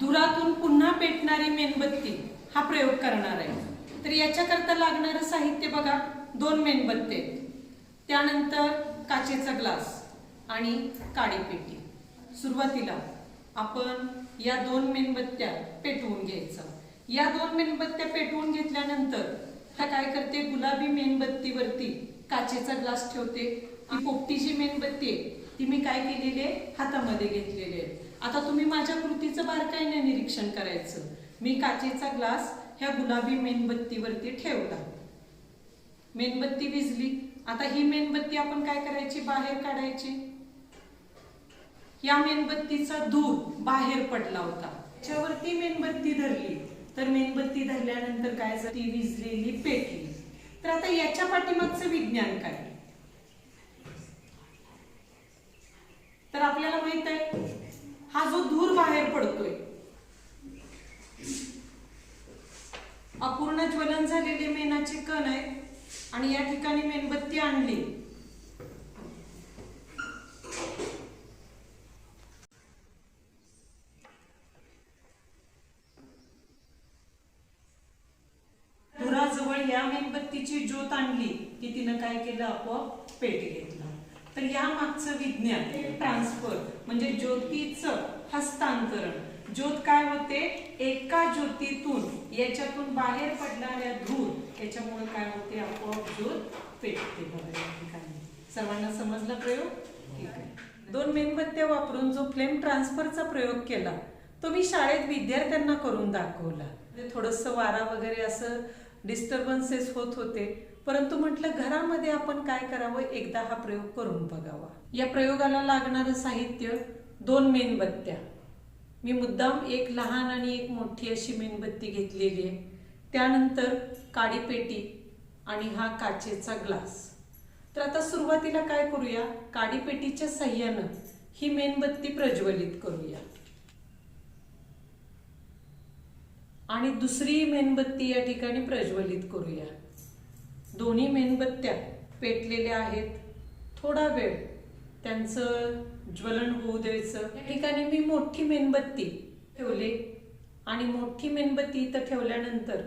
धुरातून पुन्हा पेटणारी मेणबत्ती हा प्रयोग करणार आहे. तर याच्याकरता लागणारं साहित्य बघा दोन मेणबत्ते आहेत. त्यानंतर काचेचा ग्लास आणि काळी पेटी. सुरुवातीला आपण या दोन मेणबत्त्या पेटवून घ्यायचं. या दोन मेणबत्त्या पेटवून घेतल्यानंतर हा काय करते? गुलाबी मेणबत्तीवरती काचेचा ग्लास ठेवते. ती पोपटीची मेणबत्ती आहे. ती मी काय केलेली आहे? हातामध्ये घेतलेली आहे. आता तुम्ही माझ्या कृतीचं बारकाईने निरीक्षण करायचं. मी काचेचा ग्लास ह्या गुलाबी मेणबत्तीवरती ठेवला. मेणबत्ती विजली आता ही मेणबत्ती आपण काय करायची? बाहेर काढायची. या मेणबत्तीचा धूर बाहेर पडला होता. त्याच्यावरती मेणबत्ती धरली. तर मेणबत्ती धरल्यानंतर काय झालं? ती विजलेली पेटली. तर आता याच्या पाठीमागचं विज्ञान काय? तर आपल्याला माहीत आहे बाहेर पडतोय. अपूर्ण ज्वलन झालेले मेणाचे कण आहेत आणि या ठिकाणी मेणबत्ती आणली. धुराजवळ या मेणबत्तीची ज्योत आणली की तिनं काय केलं? आपोआप पेट घेतला. तर या मागचं विज्ञान ट्रान्सफर म्हणजे ज्योतीचं हस्तांतरण. ज्योत काय होते? एका ज्योतीतून याच्यातून बाहेर पडणाऱ्या धूर याच्यामुळे काय होते? आपोआप ज्योत पेटते बघा या ठिकाणी. सर्वांना समजला प्रयोग? ठीक आहे. दोन मेणबत्त्या वापरून जो फ्लेम ट्रान्सफरचा प्रयोग केला तो मी शाळेत विद्यार्थ्यांना करून दाखवला. म्हणजे थोडंसं वारा वगैरे असं डिस्टर्बन्सेस होत होते. परंतु म्हटलं घरामध्ये आपण काय करावं? एकदा हा प्रयोग करून बघावा. या प्रयोगाला लागणारं साहित्य दोन मेणबत्त्या. मी मुद्दाम एक लहान आणि एक मोठी अशी मेणबत्ती घेतलेली आहे. त्यानंतर काडी पेटी आणि हा काचेचा ग्लास. तर आता सुरुवातीला काय करूया? काडी पेटीच्या सहाय्यानं ही मेणबत्ती प्रज्वलित करूया. आणि दुसरी मेणबत्ती या ठिकाणी प्रज्वलित करूया. दोन्ही मेणबत्त्या पेटलेल्या आहेत. थोडा वेळ त्यांचं ज्वलन होऊ द्यायचं. या ठिकाणी मी मोठी मेणबत्ती ठेवले. आणि मोठी मेणबत्ती इथं ठेवल्यानंतर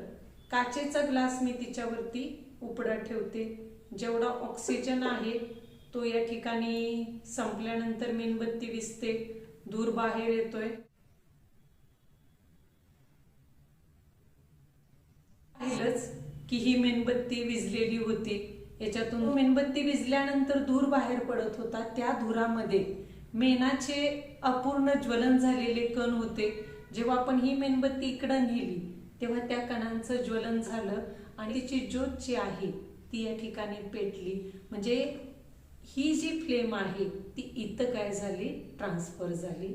काचेचा ग्लास मी तिच्यावरती उपडा ठेवते. जेवढा ऑक्सिजन आहे तो या ठिकाणी संपल्यानंतर मेणबत्ती विसते दूर बाहेर येतोय. पाहिलंच की ही मेणबत्ती विजलेली होती. याच्यातून मेणबत्ती विजल्यानंतर धूर बाहेर पडत होता. त्या धुरामध्ये मेणाचे अपूर्ण ज्वलन झालेले कण होते. जेव्हा आपण ही मेणबत्ती इकडं नेली तेव्हा त्या कणांचं ज्वलन झालं आणि तिची ज्योत जी आहे ती या ठिकाणी पेटली. म्हणजे ही जी फ्लेम आहे ती इथं काय झाली? ट्रान्सफर झाली.